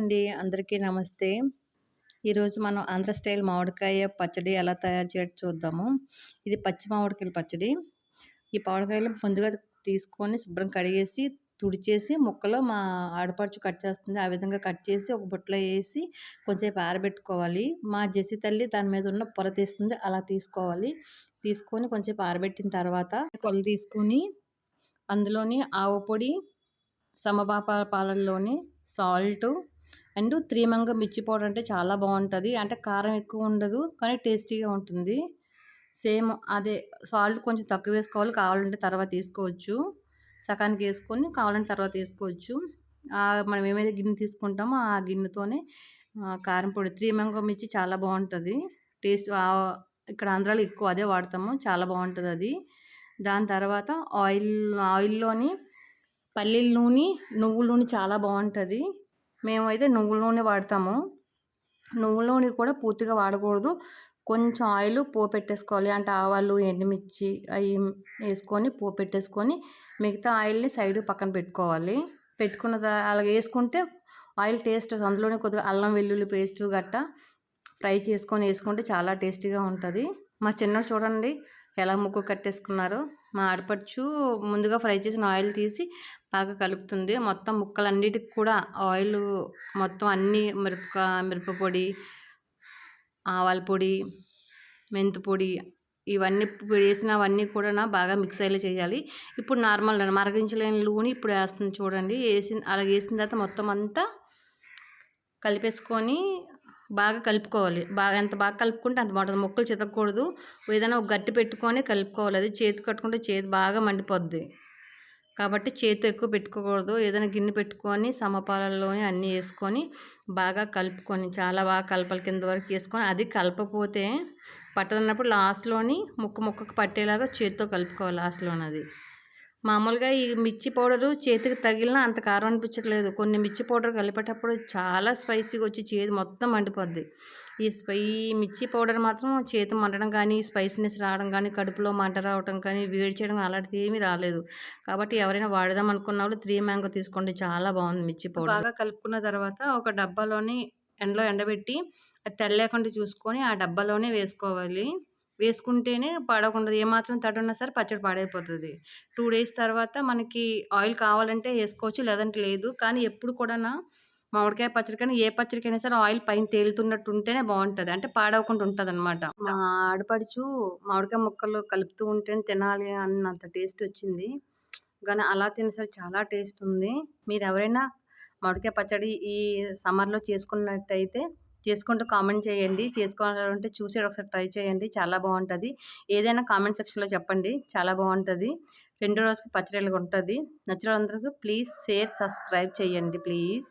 అండి. అందరికీ నమస్తే. ఈరోజు మనం ఆంధ్ర స్టైల్ మామిడికాయ పచ్చడి ఎలా తయారు చేయడం చూద్దాము. ఇది పచ్చి మామిడికాయల పచ్చడి. ఈ మామిడికాయలు ముందుగా తీసుకొని శుభ్రం కడిగేసి తుడిచేసి ముక్కలు మా ఆడపడుచు కట్ చేస్తుంది. ఆ విధంగా కట్ చేసి ఒక బుట్టలో వేసి కొంచెంసేపు ఆరబెట్టుకోవాలి. మా జెసి తల్లి దాని మీద ఉన్న పొర తీస్తుంది. అలా తీసుకోవాలి. తీసుకొని కొంచెంసేపు ఆరబెట్టిన తర్వాత కొలు తీసుకొని అందులోని ఆవు పొడి సమపాప పాలల్లోని సాల్టు అండ్ త్రీ మంగ మిర్చి పౌడర్ అంటే చాలా బాగుంటుంది. అంటే కారం ఎక్కువ ఉండదు కానీ టేస్టీగా ఉంటుంది. సేమ్ అదే సాల్ట్ కొంచెం తక్కువ వేసుకోవాలి. కావాలంటే తర్వాత తీసుకోవచ్చు సకానికి వేసుకొని కావాలంటే తర్వాత వేసుకోవచ్చు. మనం ఏమైతే గిన్నె తీసుకుంటామో ఆ గిన్నెతోనే కారం పొడి త్రీ మంగో మిర్చి చాలా బాగుంటుంది. టేస్ట్ ఇక్కడ ఆంధ్రాలో ఎక్కువ అదే వాడతాము. చాలా బాగుంటుంది అది. దాని తర్వాత ఆయిల్ ఆయిల్లోని పల్లీల నూనె నువ్వుల నూనె చాలా బాగుంటుంది. మేమైతే నువ్వుల నూనె వాడతాము. నువ్వుల నూనె కూడా పూర్తిగా వాడకూడదు. కొంచెం ఆయిల్ పో పెట్టేసుకోవాలి. అంటే ఆవాలు ఎండుమిర్చి అవి వేసుకొని పో పెట్టేసుకొని మిగతా ఆయిల్ని సైడ్ పక్కన పెట్టుకోవాలి. పెట్టుకున్న అలా వేసుకుంటే ఆయిల్ టేస్ట్ అందులోనే కొద్దిగా అల్లం వెల్లుల్లి పేస్ట్ గట్ట ఫ్రై చేసుకొని వేసుకుంటే చాలా టేస్టీగా ఉంటుంది. మా చిన్న చూడండి ఎలా ముక్కు కట్టేసుకున్నారు. మా ఆడపడుచు ముందుగా ఫ్రై చేసిన ఆయిల్ తీసి బాగా కలుపుతుంది. మొత్తం ముక్కలన్నిటికి కూడా ఆయిల్ మొత్తం అన్నీ మిరపక మిరపపొడి ఆవాల పొడి మెంతు పొడి ఇవన్నీ వేసినవన్నీ కూడా బాగా మిక్స్ అయ్యేలా చేయాలి. ఇప్పుడు నార్మల్ మరగించలేని నూనె ఇప్పుడు వేస్తుంది చూడండి. వేసి అలా వేసిన తర్వాత మొత్తం అంతా కలిపేసుకొని బాగా కలుపుకోవాలి. బాగా ఎంత బాగా కలుపుకుంటే అంత బాగుంటుంది. ముక్కలు చితకూడదు ఏదైనా ఒక గట్టి పెట్టుకొని కలుపుకోవాలి. అది చేతి కట్టుకుంటే చేతి బాగా మండిపోద్ది. కాబట్టి చేతి ఎక్కువ పెట్టుకోకూడదు. ఏదైనా గిన్నె పెట్టుకొని సమపాలలోనే అన్నీ వేసుకొని బాగా కలుపుకొని చాలా బాగా కలపల కింద వరకు వేసుకొని అది కలపకపోతే పట్టదన్నప్పుడు లాస్ట్లోని ముక్క ముక్కకు పట్టేలాగా చేతితో కలుపుకోవాలి లాస్ట్లోనది. మామూలుగా ఈ మిర్చి పౌడరు చేతికి తగిలినా అంత కారం అనిపించట్లేదు. కొన్ని మిర్చి పౌడర్ కలిపేటప్పుడు చాలా స్పైసీగా వచ్చి చేతి మొత్తం మండిపోద్ది. ఈ స్పై మిర్చి పౌడర్ మాత్రం చేతి మండడం కానీ స్పైసీనెస్ రావడం కానీ కడుపులో మంట రావడం కానీ వేడి చేయడం అలాంటిది ఏమీ రాలేదు. కాబట్టి ఎవరైనా వాడదాం అనుకున్న వాళ్ళు త్రీ మ్యాంగో తీసుకోండి. చాలా బాగుంది మిర్చి పౌడర్. బాగా కలుపుకున్న తర్వాత ఒక డబ్బాలోని ఎండలో ఎండబెట్టి అది తెల్లేకుండా చూసుకొని ఆ డబ్బాలోనే వేసుకోవాలి. వేసుకుంటేనే పాడకుండా ఏమాత్రం తడి ఉన్నా సరే పచ్చడి పాడైపోతుంది. టూ డేస్ తర్వాత మనకి ఆయిల్ కావాలంటే వేసుకోవచ్చు లేదంటే లేదు. కానీ ఎప్పుడు కూడా మామిడికాయ పచ్చడి కానీ ఏ పచ్చడికైనా సరే ఆయిల్ పైన తేలుతున్నట్టు ఉంటేనే బాగుంటుంది. అంటే పాడవకుండా ఉంటుంది అనమాట మా ఆడపడుచు మామిడికాయ ముక్కలు కలుపుతూ ఉంటేనే తినాలి అన్నంత టేస్ట్ వచ్చింది. కానీ అలా తినేసరికి చాలా టేస్ట్ ఉంది. మీరు ఎవరైనా మామిడికాయ పచ్చడి ఈ సమ్మర్లో చేసుకున్నట్టయితే చేసుకుంటూ కామెంట్ చేయండి. చేసుకోవాలంటే చూసి ఒకసారి ట్రై చేయండి. చాలా బాగుంటుంది. ఏదైనా కామెంట్ సెక్షన్లో చెప్పండి. చాలా బాగుంటుంది. రెండో రోజుకి పచ్చడిలుగా ఉంటుంది నచ్చిన అందరికీ ప్లీజ్ షేర్ సబ్స్క్రైబ్ చేయండి ప్లీజ్.